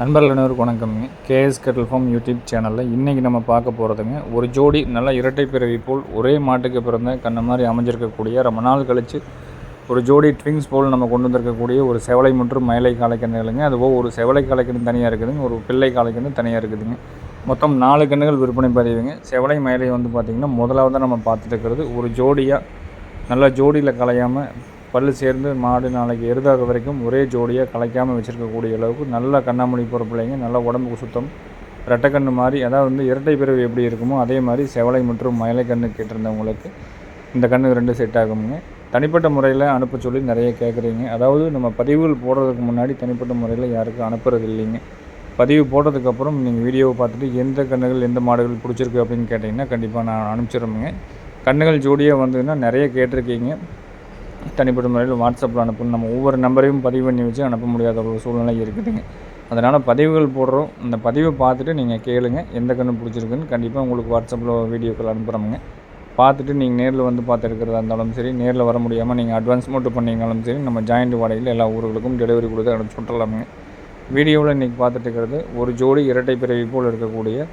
நண்பர்கள் அனைவருக்கும் வணக்கம்ங்க கேஎஸ் கட்டல் ஃபார்ம் யூடியூப் சேனலில் இன்றைக்கி நம்ம பார்க்க போகிறதுங்க ஒரு ஜோடி நல்ல இரட்டை பிறவி போல் ஒரே மாட்டுக்கு பிறந்த கண்ண மாதிரி அமைஞ்சிருக்கக்கூடிய ரொம்ப நாள் கழித்து ஒரு ஜோடி ட்விங்ஸ் போல் நம்ம கொண்டு வந்திருக்கக்கூடிய ஒரு செவலை மற்றும் மயிலை காளைக்கண்ணுகளுங்க அதுபோல் ஒரு செவலை காளைக்கண்ணு தனியாக இருக்குதுங்க ஒரு பிள்ளை காளைக்கண்ணு தனியாக இருக்குதுங்க. மொத்தம் நாலு கண்ணுகள் விற்பனை பதிவுங்க. செவலை மயிலை வந்து பார்த்திங்கன்னா முதலாவது நம்ம பார்த்துட்டு இருக்கிறது ஒரு ஜோடியாக நல்லா ஜோடியில் கலையாமல் பல்லு சேர்ந்து மாடு நாளைக்கு எருதாக வரைக்கும் ஒரே ஜோடியாக கலைக்காமல் வச்சுருக்கக்கூடிய அளவுக்கு நல்ல கண்ணாமணி போகிற பிள்ளைங்க நல்லா உடம்புக்கு சுத்தம். ரெட்டைக்கண்ணு மாதிரி அதாவது வந்து இரட்டை பிறவி எப்படி இருக்குமோ அதே மாதிரி செவலை மற்றும் மயலைக்கண்ணு கேட்டிருந்தவங்களுக்கு இந்த கண்ணு ரெண்டு செட் ஆகுங்க தனிப்பட்ட முறையில் அனுப்ப சொல்லி நிறைய கேட்குறீங்க அதாவது நம்ம பதிவுகள் போடுறதுக்கு முன்னாடி தனிப்பட்ட முறையில் யாருக்கும் அனுப்புறது இல்லைங்க. பதிவு போட்டதுக்கப்புறம் நீங்கள் வீடியோவை பார்த்துட்டு எந்த கண்ணுகள் எந்த மாடுகள் பிடிச்சிருக்கு அப்படின்னு கேட்டிங்கன்னா கண்டிப்பாக நான் அனுப்பிச்சிடுறேங்க. கண்ணுகள் ஜோடியாக வந்ததுன்னா நிறைய கேட்டிருக்கீங்க. தனிப்பட்ட முறையில் வாட்ஸ்அப்பில் அனுப்பணும். நம்ம ஒவ்வொரு நம்பரையும் பதிவு பண்ணி வச்சு அனுப்ப முடியாத ஒரு சூழ்நிலை இருக்குதுங்க. அதனால் பதிவுகள் போடுறோம். அந்த பதிவை பார்த்துட்டு நீங்கள் கேளுங்க. எந்த கண்ணு பிடிச்சிருக்குன்னு கண்டிப்பாக உங்களுக்கு வாட்ஸ்அப்பில் வீடியோக்கள் அனுப்புகிறோமுங்க பார்த்துட்டு நீங்கள் நேரில் வந்து பார்த்து எடுக்கிறதா இருந்தாலும் சரி நேரில் வர முடியாமல் நீங்கள் அட்வான்ஸ் மட்டும் பண்ணிங்கனாலும் சரி நம்ம ஜாயிண்ட் வாடகையில் எல்லா ஊர்களுக்கும் டெலிவரி கொடுத்து அனுப்பிச்சு விட்டுறலாமுங்க. வீடியோவில் இன்றைக்கி பார்த்துட்டு இருக்கிறது ஒரு ஜோடி இரட்டை பிறவி போல் இருக்கக்கூடிய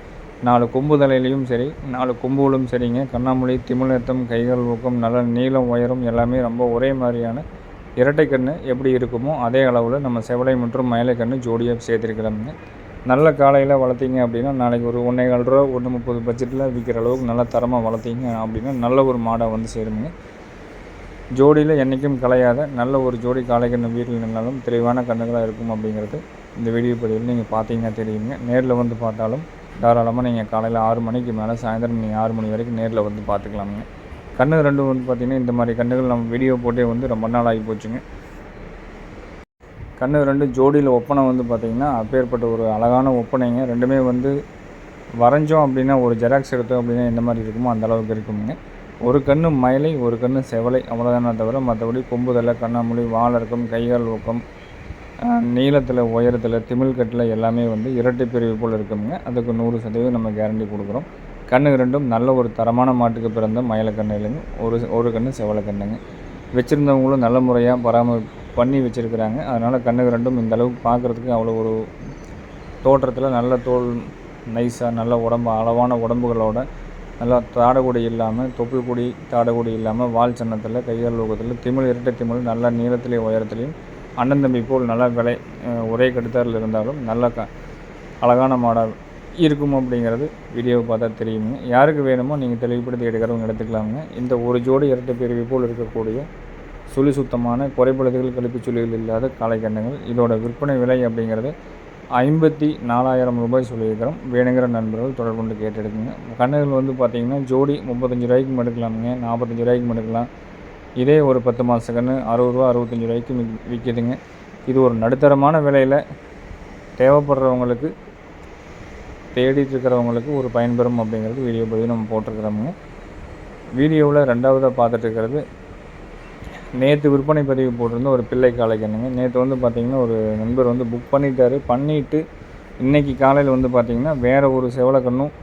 நாலு கொம்பு தலையிலையும் சரி நாலு கொம்புகளும் சரிங்க. கண்ணாமொழி திமிழத்தம் கைகள் ஊக்கம் நல்ல நீளம் உயரம் எல்லாமே ரொம்ப ஒரே மாதிரியான இரட்டை கண் எப்படி இருக்குமோ அதே அளவில் நம்ம செவலை மற்றும் மயிலை கண் ஜோடியாக சேர்த்துருக்கிறோம்ங்க. நல்ல காலையில் வளர்த்திங்க அப்படின்னா நாளைக்கு ஒரு ஒன்றே கால் ரூபா ஒன்று முப்பது பட்ஜெட்டில் விற்கிற அளவுக்கு நல்ல தரமாக வளர்த்திங்க அப்படின்னா நல்ல ஒரு மாடை வந்து சேருங்க. ஜோடியில் என்றைக்கும் கலையாத நல்ல ஒரு ஜோடி காலை கண்ணு வீட்டில் நின்றாலும் தெளிவான கண்ணுகளாக இருக்கும் அப்படிங்கிறது இந்த வீடியோ பதிவில் நீங்கள் பார்த்தீங்கன்னா தெரியுங்க. நேரில் வந்து பார்த்தாலும் தாராளமாக நீங்கள் காலையில் ஆறு மணிக்கு மேலே சாயந்தரம் நீங்கள் ஆறு மணி வரைக்கும் நேரில் வந்து பார்த்துக்கலாமுங்க கண்ணு ரெண்டும் வந்து பார்த்திங்கன்னா இந்த மாதிரி கண்ணுகள் நம்ம வீடியோ போட்டே வந்து ரொம்ப நாள் ஆகி போச்சுங்க. கண்ணு ரெண்டு ஜோடியில் ஒப்பனை வந்து பார்த்திங்கன்னா அப்பேற்பட்ட ஒரு அழகான ஒப்பனைங்க. ரெண்டுமே வந்து வரைஞ்சோம் அப்படின்னா ஒரு ஜெராக்ஸ் எடுத்தோம் அப்படின்னா எந்த மாதிரி இருக்குமோ அந்த அளவுக்கு இருக்குங்க ஒரு கண்ணு மயிலை ஒரு கண்ணு செவலை அவ்வளோதானே தவிர மற்றபடி கொம்புதலை கண்ணாமொழி இருக்கும் கைகால் ஊக்கம் நீளத்தில் உயரத்தில் திமிழ்கட்டில் எல்லாமே வந்து இரட்டை பிரிவு போல் இருக்குங்க. அதுக்கு நூறு சதவீதம் நம்ம கேரண்டி கொடுக்குறோம். கண்ணு ரெண்டும் நல்ல ஒரு தரமான மாட்டுக்கு பிறந்த மயிலக்கண்ணு இல்லைங்க ஒரு ஒரு கண்ணு செவலக்கண்ணுங்க வச்சுருந்தவங்களும் நல்ல முறையாக பராமரி பண்ணி வச்சுருக்குறாங்க. அதனால் கண்ணுக்கு ரெண்டும் இந்த அளவுக்கு பார்க்குறதுக்கு அவ்வளோ ஒரு தோற்றத்தில் நல்ல தோல் நைஸாக நல்ல உடம்பு அளவான உடம்புகளோட நல்லா தாடகுடி இல்லாமல் தொப்புள் கொடி தாடகுடி இல்லாமல் வால் சன்னத்தில் கையால் லோகத்தில் திமிழ் இரட்டை திமிழ் நல்லா நீளத்திலையும் உயரத்துலையும் அண்ணன் தம்பி போல் நல்லா விலை ஒரே கடுத்தாரில் இருந்தாலும் நல்ல க அழகான மாடாக இருக்கும் அப்படிங்கிறது வீடியோவை பார்த்தா தெரியுங்க. யாருக்கு வேணுமோ நீங்கள் தெளிவுபடுத்தி எடுக்கிறவங்க எடுத்துக்கலாமுங்க. இந்த ஒரு ஜோடி இரட்டை பிரிவு போல் இருக்கக்கூடிய சுழி சுத்தமான குறைபடுதல்கள் கழிப்பு சுழிகள் இல்லாத காளைக்கண்ணுகள் இதோட விற்பனை விலை அப்படிங்கிறது ஐம்பத்தி நாலாயிரம் ரூபாய் சொல்லியிருக்கிறோம். வேணுங்கிற நண்பர்கள் தொடர்பு கொண்டு கேட்டு எடுக்குங்க கண்ணுகள் வந்து பார்த்திங்கன்னா ஜோடி முப்பத்தஞ்சு ரூபாய்க்கும் எடுக்கலாமுங்க. நாற்பத்தஞ்சு ரூபாய்க்கும் எடுக்கலாம். இதே ஒரு பத்து மாத கன்று அறுபது ரூபா அறுபத்தஞ்சி ரூபாய்க்கு விற்கிதுங்க இது ஒரு நடுத்தரமான விலையில் தேவைப்படுறவங்களுக்கு தேடிட்டு இருக்கிறவங்களுக்கு ஒரு பயன்பெறும் அப்படிங்கிறது வீடியோ பதிவு நம்ம போட்டிருக்கிறோமுங்க. வீடியோவில் ரெண்டாவதாக பார்த்துட்டு இருக்கிறது நேற்று விற்பனை பதிவு போட்டிருந்த ஒரு பிள்ளை காளைக்கண்ணுங்க நேற்று வந்து பார்த்திங்கன்னா ஒரு நண்பர் வந்து புக் பண்ணிட்டார். பண்ணிவிட்டு இன்றைக்கி காலையில் வந்து பார்த்திங்கன்னா வேறு ஒரு செவலக்கண்ணும்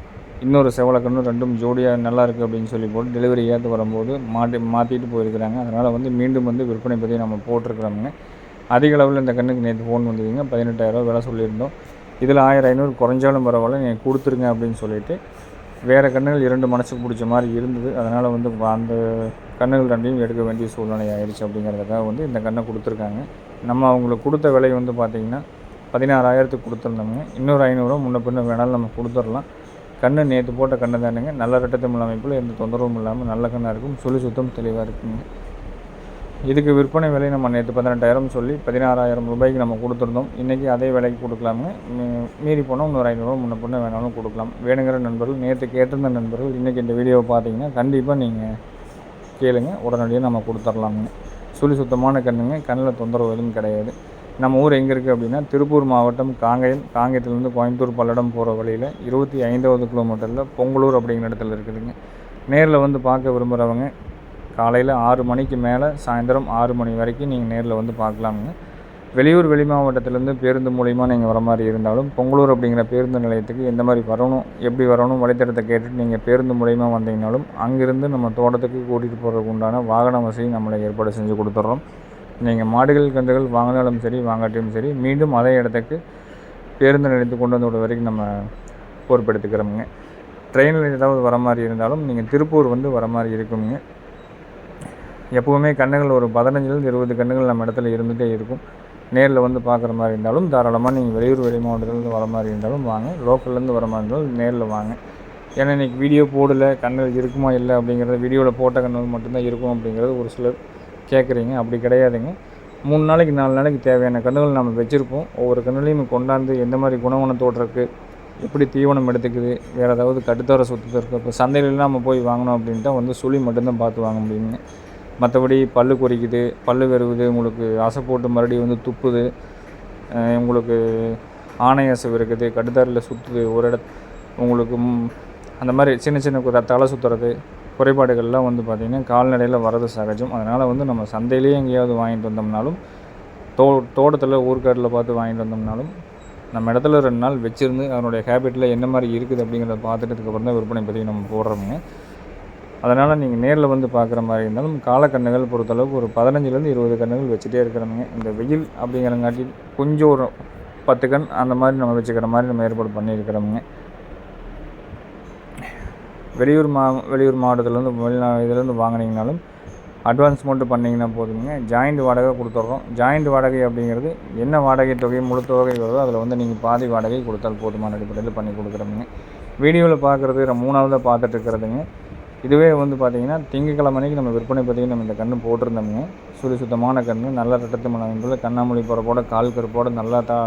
இன்னொரு செவலக்கண்ணும் ரெண்டும் ஜோடியாக நல்லா இருக்குது அப்படின்னு சொல்லி போட்டு டெலிவரி ஏற்று வரும்போது மாட்டி மாற்றிட்டு போயிருக்கிறாங்க. அதனால் வந்து மீண்டும் வந்து விற்பனை பற்றி நம்ம போட்டிருக்கிறோமுங்க. அதிக அளவில் இந்த கண்ணுக்கு நேற்று ஃபோன் வந்ததுங்க. பதினெட்டாயிரரூவா விலை சொல்லியிருந்தோம். இதில் ஆயிரம் ஐநூறு குறைஞ்சாலும் பரவாயில்ல நீங்கள் கொடுத்துருங்க அப்படின்னு சொல்லிவிட்டு வேறு கண்ணுகள் இரண்டு மனசுக்கு பிடிச்ச மாதிரி இருந்தது. அதனால் வந்து அந்த கண்ணுகள் ரெண்டையும் எடுக்க வேண்டிய சூழ்நிலை ஆயிடுச்சு அப்படிங்கிறதுக்காக வந்து இந்த கண்ணை கொடுத்துருக்காங்க. நம்ம அவங்களுக்கு கொடுத்த விலை வந்து பார்த்திங்கன்னா பதினாறாயிரத்துக்கு கொடுத்துருந்தோங்க இன்னொரு ஐநூறுரூவா முன்ன பின்ன வேணாலும் நம்ம கொடுத்துடலாம். கண்ணு நேற்று போட்ட கண்ணு தானுங்க. நல்ல ரெட்டத்தமிழ் அமைப்பில் எந்த தொந்தரவும் இல்லாமல் நல்ல கண்ணாக இருக்கும். சுழி சுத்தம் தெளிவாக இருக்குங்க. இதுக்கு விற்பனை விலை நம்ம நேற்று பதினெட்டாயிரம் சொல்லி பதினாறாயிரம் ரூபாய்க்கு நம்ம கொடுத்துருந்தோம். இன்றைக்கி அதே விலைக்கு கொடுக்கலாமுங்க. மீறி போனால் இன்னொரு ஐநூறுரூவா முன்ன பொண்ணு வேணாலும் கொடுக்கலாம். வேணுங்கிற நண்பர்கள் நேற்று கேட்டிருந்த நண்பர்கள் இன்றைக்கி இந்த வீடியோவை பார்த்தீங்கன்னா கண்டிப்பாக நீங்கள் கேளுங்க. உடனடியாக நம்ம கொடுத்துர்லாமுங்க. சுழி சுத்தமான கண்ணுங்க. கண்ணில் தொந்தரவு எதுவும் கிடையாது. நம்ம ஊர் எங்கே இருக்குது அப்படின்னா திருப்பூர் மாவட்டம் காங்கயம் காங்கயத்துலேருந்து கோயம்புத்தூர் பல்லடம் போகிற வழியில் இருபத்தி ஐந்தாவது கிலோமீட்டரில் பொங்கலூர் அப்படிங்கிற இடத்துல இருக்குதுங்க. நேரில் வந்து பார்க்க விரும்புகிறவங்க காலையில் ஆறு மணிக்கு மேலே சாயந்தரம் ஆறு மணி வரைக்கும் நீங்கள் நேரில் வந்து பார்க்கலாமுங்க. வெளியூர் வெளி மாவட்டத்திலேருந்து பேருந்து மூலிமா நீங்கள் வர மாதிரி இருந்தாலும் பொங்கலூர் அப்படிங்கிற பேருந்து நிலையத்துக்கு எந்த மாதிரி வரணும் எப்படி வரணும் வழித்தடத்தை கேட்டுட்டு நீங்கள் பேருந்து மூலிமா வந்தீங்கனாலும் அங்கேருந்து நம்ம தோட்டத்துக்கு கூட்டிகிட்டு போகிறதுக்கு உண்டான வாகன வசதி நம்மளை ஏற்பாடு செஞ்சு கொடுத்துட்றோம். நீங்கள் மாடுகள் கன்றுகள் வாங்கினாலும் சரி வாங்காட்டியும் சரி மீண்டும் அதே இடத்துக்கு பேருந்து நிலையத்து கொண்டு வந்து விட வரைக்கும் நம்ம பொறுப்பெடுத்துக்கிறோமுங்க ட்ரெயினில் ஏதாவது வர மாதிரி இருந்தாலும் நீங்கள் திருப்பூர் வந்து வர மாதிரி இருக்குங்க எப்போவுமே கண்ணுகள் ஒரு பதினஞ்சுலேருந்து இருபது கண்ணுகள் நம்ம இடத்துல இருந்துகிட்டே இருக்கும். நேரில் வந்து பார்க்குற மாதிரி இருந்தாலும் தாராளமாக நீங்கள் வெளியூர் வெளி மாவட்டத்துலேருந்து வர மாதிரி இருந்தாலும் வாங்க. லோக்கல்லேருந்து வர மாதிரி இருந்தாலும் நேரில் வாங்க. ஏன்னா இன்றைக்கி வீடியோ போடலை கண்ணுகள் இருக்குமா இல்லை அப்படிங்கிறது வீடியோவில் போட்ட கண்ணுகள் மட்டும்தான் இருக்கும் அப்படிங்கிறது ஒரு சிலர் கேட்குறீங்க அப்படி கிடையாதுங்க. மூணு நாளைக்கு நாலு நாளைக்கு தேவையான கன்றுகள் நம்ம வச்சுருப்போம். ஒவ்வொரு கன்றுலையும் கொண்டாந்து எந்த மாதிரி குணவனத்தோடு இருக்குது எப்படி தீவனம் எடுத்துக்குது வேறு ஏதாவது கட்டுத்தர சொத்து இருக்குது இப்போ சந்தையிலலாம் நம்ம போய் வாங்கினோம் அப்படின்ட்டா வந்து சுழி மட்டும்தான் பார்த்து வாங்க முடியுங்க. மற்றபடி பல்லு குறிக்குது பல்லு வெறுவுது உங்களுக்கு அசை போட்டு மறுபடியும் வந்து துப்புது உங்களுக்கு ஆணை அசைவு இருக்குது கட்டுத்தரில் சுற்றுது ஒரு இட உங்களுக்கு அந்த மாதிரி சின்ன சின்ன தலை சுற்றுறது குறைபாடுகள்லாம் வந்து பார்த்திங்கன்னா கால்நடையில் வரது சகஜம். அதனால் வந்து நம்ம சந்தையிலேயே எங்கேயாவது வாங்கிட்டு வந்தோம்னாலும் தோ தோட்டத்தில் ஊர்க்காட்டில் பார்த்து வாங்கிட்டு வந்தோம்னாலும் நம்ம இடத்துல ரெண்டு நாள் வச்சுருந்து அதனுடைய ஹேபிட்டில் என்ன மாதிரி இருக்குது அப்படிங்கிறத பார்த்துட்டதுக்கப்புறம் தான் விற்பனை பற்றி நம்ம போடுறோமுங்க. அதனால் நீங்கள் நேரில் வந்து பார்க்குற மாதிரி இருந்தாலும் காலக்கண்ணுகள் பொறுத்தளவுக்கு ஒரு பதினஞ்சுலேருந்து இருபது கண்ணுகள் வச்சுட்டே இருக்கிறோமுங்க. இந்த வெயில் அப்படிங்கிறங்காட்டி கொஞ்சம் ஒரு பத்து கண் அந்த மாதிரி நம்ம வச்சுக்கிற மாதிரி நம்ம ஏற்பாடு பண்ணியிருக்கிறோமுங்க. வெளியூர் மா வெளியூர் மாவட்டத்துலேருந்து வெளிநா இதுலேருந்து வாங்கினீங்கனாலும் அட்வான்ஸ் மட்டும் பண்ணிங்கன்னா போதுங்க ஜாயிண்ட் வாடகை கொடுத்துட்றோம் ஜாயிண்ட் வாடகை அப்படிங்கிறது என்ன வாடகை தொகை முழு தொகை வருதோ அதில் வந்து நீங்கள் பாதி வாடகை கொடுத்தால் போதுமான அடிப்படையில் பண்ணி கொடுக்குறோமுங்க. வீடியோவில் பார்க்குறது மூணாவதாக பார்த்துட்டு இருக்கிறதுங்க. இதுவே வந்து பார்த்திங்கன்னா திங்கக்கிழமை அன்னைக்கு நம்ம விற்பனை பற்றி நம்ம இந்த கன்று போட்டிருந்தோமுங்க. சுழி சுத்தமான கன்று நல்லா ரெட்டத்து மன கண்ணாமொழி போகிறப்போட கால் கருப்போட நல்லா தா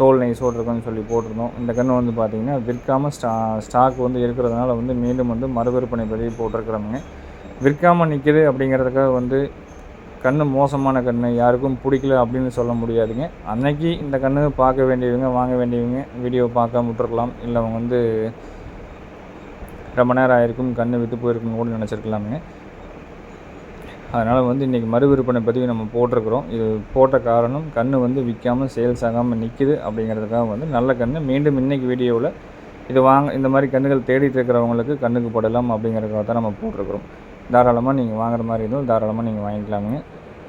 தோல் நெய் இருக்குன்னு சொல்லி போட்டிருந்தோம். இந்த கன்று வந்து பார்த்திங்கன்னா விற்காமல் ஸ்டா ஸ்டாக் வந்து இருக்கிறதுனால வந்து மீண்டும் வந்து மறுவிற்பனை பதிவு போட்டிருக்கிறவங்க. விற்காமல் நிற்கிது அப்படிங்கிறதுக்காக வந்து கன்று மோசமான கன்று யாருக்கும் பிடிக்கல அப்படின்னு சொல்ல முடியாதுங்க. அன்னைக்கு இந்த கன்று பார்க்க வேண்டியவங்க வாங்க வேண்டியவங்க வீடியோ பார்க்காம விட்டுருக்கலாம். இல்லை அவங்க வந்து ரொம்ப நேரம் ஆயிருக்கும் கன்று விற்று போயிருக்குன்னு கூட நினச்சிருக்கலாமுங்க. அதனால் வந்து இன்றைக்கி மறு விற்பனை பதிவு நம்ம போட்டிருக்கிறோம். இது போட்ட காரணம் கன்று வந்து விற்காமல் சேல்ஸ் ஆகாமல் நிற்கிது அப்படிங்கிறதுக்காக வந்து நல்ல கன்று மீண்டும் இன்றைக்கி வீடியோவில் இது வாங்க இந்த மாதிரி கன்றுகள் தேடிட்டு இருக்கிறவங்களுக்கு கண்ணுக்கு போடலாம் அப்படிங்கிறதுக்காக தான் நம்ம போட்டிருக்கிறோம். தாராளமாக நீங்கள் வாங்குற மாதிரி இருந்தாலும் தாராளமாக நீங்கள் வாங்கிக்கலாமுங்க.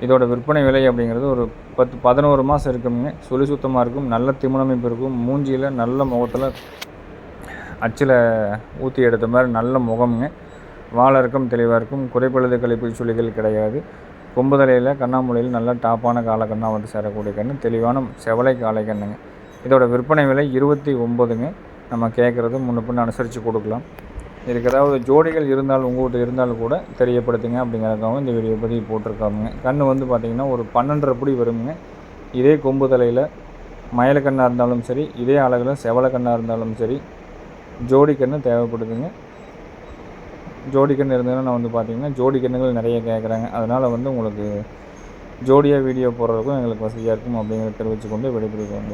இதோட விற்பனை விலை அப்படிங்கிறது ஒரு பத்து பதினோரு மாதம் இருக்குங்க சுழி சுத்தமாக இருக்கும் நல்ல திமுனமைப்பு இருக்கும். மூஞ்சியில் நல்ல முகத்தில் அச்சில் ஊற்றி எடுத்த மாதிரி நல்ல முகம்ங்க. வாழறக்கும் தெளிவாக இருக்கும் குறைப்பழுது கழிப்பு சுழிகள் கிடையாது. கொம்புதலையில் கண்ணாமூலையில் நல்ல டாப்பான காலக்கண்ணாக வந்து சேரக்கூடிய கன்று தெளிவான செவலை காளை கண்ணுங்க. இதோட விற்பனை விலை இருபத்தி ஒம்பதுங்க. நம்ம கேட்குறது முன்ன பின்ன அனுசரித்து கொடுக்கலாம். இதுக்கு ஏதாவது ஜோடிகள் இருந்தால் உங்கள்கிட்ட இருந்தாலும் கூட தெரியப்படுத்துங்க அப்படிங்கிறதுக்காகவும் இந்த வீடியோ பற்றி போட்டிருக்காங்க கன்று வந்து பார்த்திங்கன்னா ஒரு பன்னெண்டரை புடி வருங்க. இதே கொம்பு தலையில் கண்ணாக இருந்தாலும் சரி இதே அழகில் செவலை கண்ணாக இருந்தாலும் சரி ஜோடி கன்று தேவைப்படுதுங்க. ஜோடி கன்று இருந்ததுன்னா நான் வந்து பார்த்தீங்கன்னா ஜோடி கன்றுகள் நிறைய கேட்குறாங்க. அதனால் வந்து உங்களுக்கு ஜோடியாக வீடியோ போடுறதுக்கும் எங்களுக்கு வசதியாக இருக்கும் அப்படிங்கிறத தெரிவித்துக்கொண்டு விடைபெறுகிறோம்